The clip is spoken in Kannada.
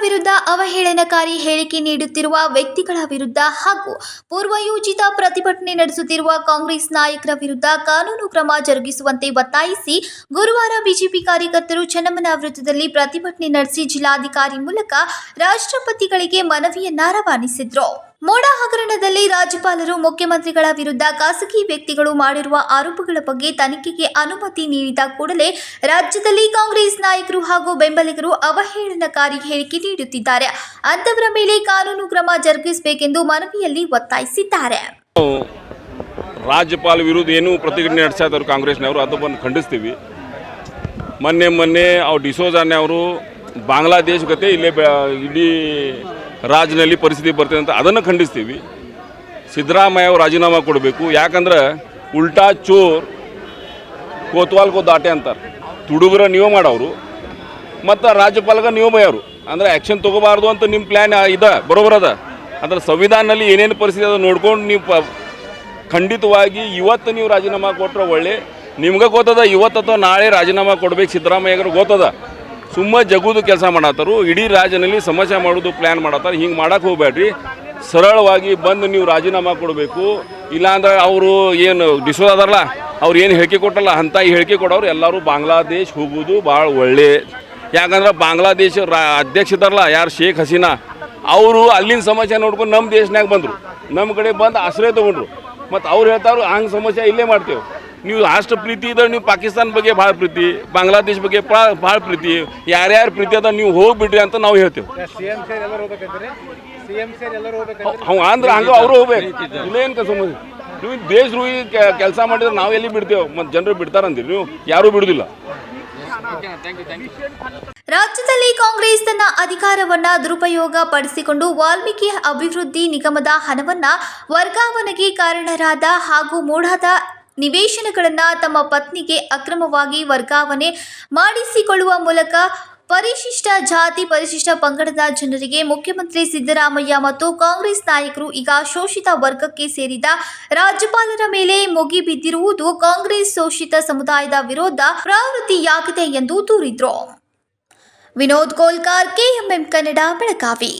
ವಿರುದ್ಧ ಅವಹೇಳನಕಾರಿ ಹೇಳಿಕೆ ನೀಡುತ್ತಿರುವ ವ್ಯಕ್ತಿಗಳ ವಿರುದ್ಧ ಹಾಗೂ ಪೂರ್ವಯೋಜಿತ ಪ್ರತಿಭಟನೆ ನಡೆಸುತ್ತಿರುವ ಕಾಂಗ್ರೆಸ್ ನಾಯಕರ ವಿರುದ್ಧ ಕಾನೂನು ಕ್ರಮ ಜರುಗಿಸುವಂತೆ ಒತ್ತಾಯಿಸಿ ಗುರುವಾರ ಬಿಜೆಪಿ ಕಾರ್ಯಕರ್ತರು ಚನ್ನಮ್ಮನ ವೃತ್ತದಲ್ಲಿ ಪ್ರತಿಭಟನೆ ನಡೆಸಿ ಜಿಲ್ಲಾಧಿಕಾರಿ ಮೂಲಕ ರಾಷ್ಟ್ರಪತಿಗಳಿಗೆ ಮನವಿಯನ್ನ ರವಾನಿಸಿದ್ರು. ಮೋಡ ಹಗರಣದಲ್ಲಿ ರಾಜ್ಯಪಾಲರು, ಮುಖ್ಯಮಂತ್ರಿಗಳ ವಿರುದ್ಧ ಖಾಸಗಿ ವ್ಯಕ್ತಿಗಳು ಮಾಡಿರುವ ಆರೋಪಗಳ ಬಗ್ಗೆ ತನಿಖೆಗೆ ಅನುಮತಿ ನೀಡಿದ ಕೂಡಲೇ ರಾಜ್ಯದಲ್ಲಿ ಕಾಂಗ್ರೆಸ್ ನಾಯಕರು ಹಾಗೂ ಬೆಂಬಲಿಗರು ಅವಹೇಳನಕಾರಿ ಹೇಳಿಕೆ ನೀಡುತ್ತಿದ್ದಾರೆ. ಅಂತವರ ಮೇಲೆ ಕಾನೂನು ಕ್ರಮ ಜರುಗಿಸಬೇಕೆಂದು ಮನವಿಯಲ್ಲಿ ಒತ್ತಾಯಿಸಿದ್ದಾರೆ. ರಾಜ್ಯಪಾಲ ವಿರುದ್ಧ ಏನು ಪ್ರತಿಭಟನೆ ನಡೆಸ್ತಾ ಇದ್ದಾರೆ ಕಾಂಗ್ರೆಸ್ನವರು, ಅದನ್ನು ಖಂಡಿಸ್ತೀವಿ. ಮೊನ್ನೆ ಮೊನ್ನೆ ಅವ್ರು ಡಿಸೋಜಾನೆ ಅವರು ಬಾಂಗ್ಲಾದೇಶ ಗತೆ ಇಲ್ಲೇ ಇಡೀ ರಾಜ್ಯದಲ್ಲಿ ಪರಿಸ್ಥಿತಿ ಬರ್ತದೆ ಅಂತ ಅದನ್ನು ಖಂಡಿಸ್ತೀವಿ. ಸಿದ್ದರಾಮಯ್ಯ ಅವರು ರಾಜೀನಾಮೆ ಕೊಡಬೇಕು. ಯಾಕಂದ್ರೆ ಉಲ್ಟಾ ಚೋರ್ ಕೋತ್ವಾಲ್ ಕೋ ದಾಟೆ ಅಂತಾರೆ. ತುಡುಗರ ನೀವು ಮಾಡೋರು. ಮತ್ತು ರಾಜ್ಯಪಾಲಗ ನೀವು ಮಯ್ಯವರು ಅಂದರೆ ಆ್ಯಕ್ಷನ್ ತೊಗೋಬಾರ್ದು ಅಂತ ನಿಮ್ಮ ಪ್ಲ್ಯಾನ್ ಇದೆ? ಬರೋಬರದ ಅಂದ್ರೆ ಸಂವಿಧಾನದಲ್ಲಿ ಏನೇನು ಪರಿಸ್ಥಿತಿ ಅದ ನೋಡ್ಕೊಂಡು ನೀವು ಪ ಖಂಡಿತವಾಗಿ ಇವತ್ತು ನೀವು ರಾಜೀನಾಮೆ ಕೊಟ್ಟರೆ ಒಳ್ಳೆ. ನಿಮ್ಗೆ ಗೊತ್ತದ, ಇವತ್ತು ಅಥವಾ ನಾಳೆ ರಾಜೀನಾಮೆ ಕೊಡ್ಬೇಕು ಸಿದ್ದರಾಮಯ್ಯ ಗೊತ್ತದ? ಸುಮ್ಮ ಜಗುದು ಕೆಲಸ ಮಾಡತ್ತಾರು, ಇಡೀ ರಾಜ್ಯದಲ್ಲಿ ಸಮಸ್ಯೆ ಮಾಡೋದು ಪ್ಲ್ಯಾನ್ ಮಾಡತ್ತಾರ, ಹಿಂಗೆ ಮಾಡಕ್ಕೆ ಹೋಗ್ಬೇಡ್ರಿ ಸರಳವಾಗಿ ಬಂದು ನೀವು ರಾಜೀನಾಮೆ ಕೊಡಬೇಕು. ಇಲ್ಲಾಂದ್ರೆ ಅವರು ಏನು ಡಿಸೋದಾರಲ್ಲ ಅವ್ರು ಏನು ಹೇಳಿಕೆ ಕೊಟ್ಟಲ್ಲ, ಅಂತ ಈ ಹೇಳಿಕೆ ಕೊಡೋರು ಎಲ್ಲರೂ ಬಾಂಗ್ಲಾದೇಶ್ ಹೋಗೋದು ಭಾಳ ಒಳ್ಳೆ. ಯಾಕಂದ್ರೆ ಬಾಂಗ್ಲಾದೇಶ ರಾ ಅಧ್ಯಕ್ಷ ಇದಾರಲ್ಲ ಯಾರು? ಶೇಖ್ ಹಸೀನಾ. ಅವರು ಅಲ್ಲಿನ ಸಮಸ್ಯೆ ನೋಡ್ಕೊಂಡು ನಮ್ಮ ದೇಶನಾಗ ಬಂದರು. ನಮ್ಮ ಕಡೆ ಬಂದು ಆಶ್ರಯ ತೊಗೊಂಡ್ರು. ಮತ್ತು ಅವ್ರು ಹೇಳ್ತಾರು ಹಂಗೆ ಸಮಸ್ಯೆ ಇಲ್ಲೇ ಮಾಡ್ತೇವೆ. ನೀವು ಅಷ್ಟು ಪ್ರೀತಿ ಇದ್ರೆ ನೀವು ಪಾಕಿಸ್ತಾನ ಬಗ್ಗೆ ಭಾಳ ಪ್ರೀತಿ ಬಾಂಗ್ಲಾದೇಶ ಬಗ್ಗೆ ಭಾಳ ಪ್ರೀತಿ ಯಾರ್ಯಾರ ಪ್ರೀತಿ ಅದ ನೀವು ಹೋಗ್ಬಿಡ್ರಿ ಅಂತ ನಾವು ಹೇಳ್ತೇವೆ. ಸಿಎಂ ಸೇರ್ ಎಲ್ಲರೂ ಹೋಗ್ಬೇಕಂದ್ರೆ ಸಿಎಂ ಸೇರ್ ಎಲ್ಲರೂ ಹೋಗ್ಬೇಕಂದ್ರೆ ಅವ್ ಅಂದ್ರೆ ಹಂಗೆ ಅವರು ಹೋಗ್ಬೇಕು. ಇಲ್ಲೇನು ಕೆಲಸ ನೀವು ದೇಶ ರೂಹಿ ಕೆಲಸ ಮಾಡಿದ್ರೆ ನಾವು ಎಲ್ಲಿ ಬಿಡ್ತೇವೆ? ಮತ್ತು ಜನರು ಬಿಡ್ತಾರಂತೀರಿ ನೀವು ಯಾರೂ ಬಿಡುದಿಲ್ಲ. ರಾಜ್ಯದಲ್ಲಿ ಕಾಂಗ್ರೆಸ್ ತನ್ನ ಅಧಿಕಾರವನ್ನ ದುರುಪಯೋಗ ಪಡಿಸಿಕೊಂಡು ವಾಲ್ಮೀಕಿ ಅಭಿವೃದ್ಧಿ ನಿಗಮದ ಹಣವನ್ನ ವರ್ಗಾವಣೆಗೆ ಕಾರಣರಾದ ಹಾಗೂ ಮೂಢಾದ ನಿವೇಶನಗಳನ್ನ ತಮ್ಮ ಪತ್ನಿಗೆ ಅಕ್ರಮವಾಗಿ ವರ್ಗಾವಣೆ ಮಾಡಿಸಿಕೊಳ್ಳುವ ಮೂಲಕ ಪರಿಶಿಷ್ಟ ಜಾತಿ, ಪರಿಶಿಷ್ಟ ಪಂಗಡದ ಜನರಿಗೆ ಮುಖ್ಯಮಂತ್ರಿ ಸಿದ್ದರಾಮಯ್ಯ ಮತ್ತು ಕಾಂಗ್ರೆಸ್ ನಾಯಕರು ಈಗ ಶೋಷಿತ ವರ್ಗಕ್ಕೆ ಸೇರಿದ ರಾಜ್ಯಪಾಲರ ಮೇಲೆ ಮುಗಿಬಿದ್ದಿರುವುದು ಕಾಂಗ್ರೆಸ್ ಶೋಷಿತ ಸಮುದಾಯದ ವಿರೋಧ ಪ್ರವೃತ್ತಿಯಾಗಿದೆ ಎಂದು ದೂರಿದರು. ವಿನೋದ್ ಕೋಲ್ಕಾರ್, ಕೆಎಂಎಂ ಕನ್ನಡ, ಬೆಳಗಾವಿ.